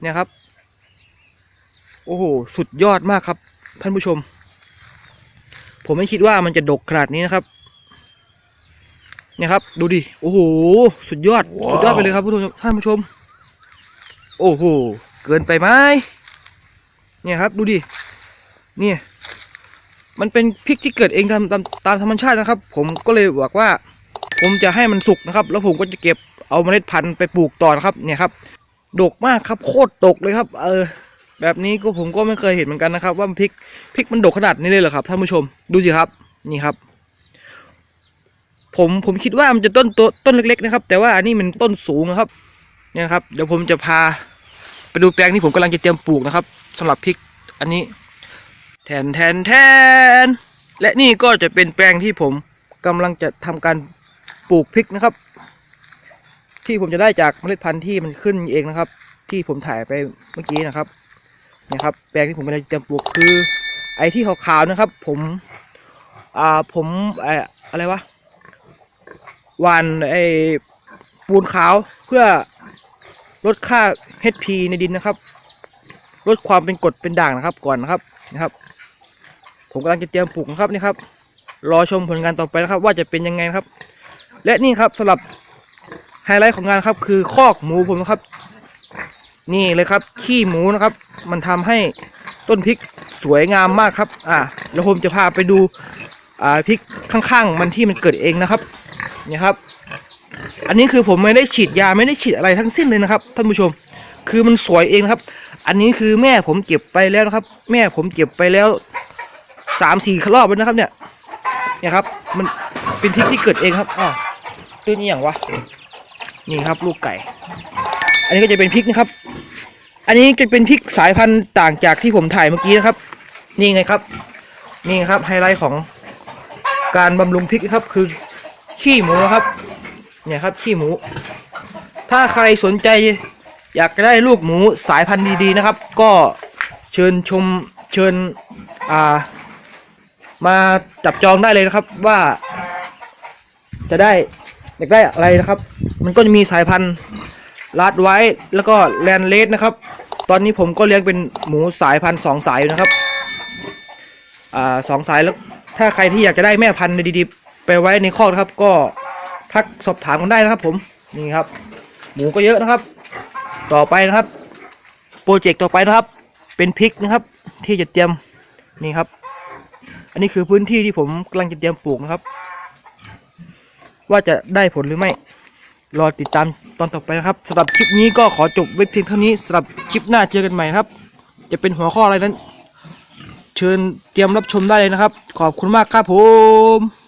เนี่ยครับ โอ้โห สุดยอดมากครับ ท่านผู้ชม ผมไม่คิดว่ามันจะดกขนาดนี้นะครับ เนี่ยครับ ดูดิ โอ้โห สุดยอดสุดยอดไปเลยครับผู้ชมท่านผู้ชม โอ้โห เกินไปไหมเนี่ยครับ ดูดิ เนี่ย มันเป็นพริกที่เกิดเองตามตามตามธรรมชาตินะครับ ผมก็เลยบอกว่า ผมจะให้มันสุกนะครับ แล้วผมก็จะเก็บเอาเมล็ดพันธุ์ไปปลูกต่อนะครับ เนี่ยครับ ดกมากครับโคตรดกเลยครับ เออ แบบนี้ก็ผมก็ไม่เคยเห็นเหมือนกันนะครับ ว่าพริกพริกมันดกขนาดนี้เลยเหรอครับท่านผู้ชมดูสิครับ นี่ครับ ผมผมคิดว่ามันจะต้นตัวต้นเล็กๆนะครับ แต่ว่าอันนี้มันต้นสูงนะครับ เนี่ยครับ เดี๋ยวผมจะพา ไปดูแปลงที่ผมกำลังจะเตรียมปลูกนะครับสำหรับพริกอันนี้ แทนแทนแทนและนี่ก็จะเป็นแปลงที่ผมกำลังจะทำการปลูกพริกนะครับ ที่ผมจะได้จากเมล็ดพันธุ์ที่มันขึ้นเองนะครับ ที่ผมถ่ายไปเมื่อกี้นะครับเนี่ยครับ แปลงที่ผมกำลังจะเตรียมปลูกคือ ไอ้ที่ขาวๆนะครับ ผม อ่าผมไอ้อะไรวะวานไอ้ปูนขาวเพื่อลดค่า HP ในดินนะครับ ลดความเป็นกรดเป็นด่างนะครับ ก่อนนะครับนะครับ ผมกำลังจะเตรียมปลูกนะครับนี่ครับ รอชมผลงานต่อไปนะครับ ว่าจะเป็นยังไงครับ และนี่ครับสำหรับ ไฮไลท์ของงานครับ คือคอกหมูผมนะครับ นี่เลยครับ ขี้หมูนะครับ มันทำให้ต้นพริกสวยงามมากครับ อ่าแล้วผมจะพาไปดู อ่าพริกข้างๆ มันที่มันเกิดเองนะครับเนี่ยครับ อันนี้คือผมไม่ได้ฉีดยาไม่ได้ฉีดอะไรทั้งสิ้นเลยนะครับท่านผู้ชม คือมันสวยเองครับ อันนี้คือแม่ผมเก็บไปแล้วนะครับ แม่ผมเก็บไปแล้วสามสี่รอบแล้วนะครับ เนี่ย เนี่ยครับ มันเป็นพริกที่เกิดเองครับอ้าวตัวนี้อย่างวะ นี่ครับ ลูกไก่ อันนี้ก็จะเป็นพริกนะครับ อันนี้จะเป็นพริกสายพันธุ์ต่างจากที่ผมถ่ายเมื่อกี้นะครับ นี่ไงครับ นี่ครับไฮไลท์ของการบำรุงพริกครับ คือขี้หมูครับ เนี่ยครับ ขี้หมู ถ้าใครสนใจอยากได้ลูกหมูสายพันธุ์ดีๆนะครับ ก็เชิญชมเชิญอ่า มาจับจองได้เลยนะครับว่า จะได้อยากได้อะไรนะครับ มันก็จะมีสายพันธุ์ลาดไว้แล้วก็แลนเลสนะครับ ตอนนี้ผมก็เลี้ยงเป็นหมูสายพันธุ์สองสายอยู่นะครับ อ่าสองสายแล้ว ถ้าใครที่อยากจะได้แม่พันธุ์ดีๆ ไปไว้ในคอกนะครับ ก็ทักสอบถามกันได้นะครับ ผมนี่ครับ หมูก็เยอะนะครับ ต่อไปนะครับ โปรเจกต์ต่อไปนะครับ เป็นพริกนะครับ ที่จะเตรียมนี่ครับ อันนี้คือพื้นที่ที่ผมกำลังจะเตรียมปลูกนะครับ ว่าจะได้ผลหรือไม่ รอติดตามตอนต่อไปนะครับสำหรับคลิปนี้ก็ขอจบไว้เพียงเท่านี้สำหรับคลิปหน้าเจอกันใหม่ครับ จะเป็นหัวข้ออะไรนั้น เชิญเตรียมรับชมได้เลยนะครับ ขอบคุณมากครับผม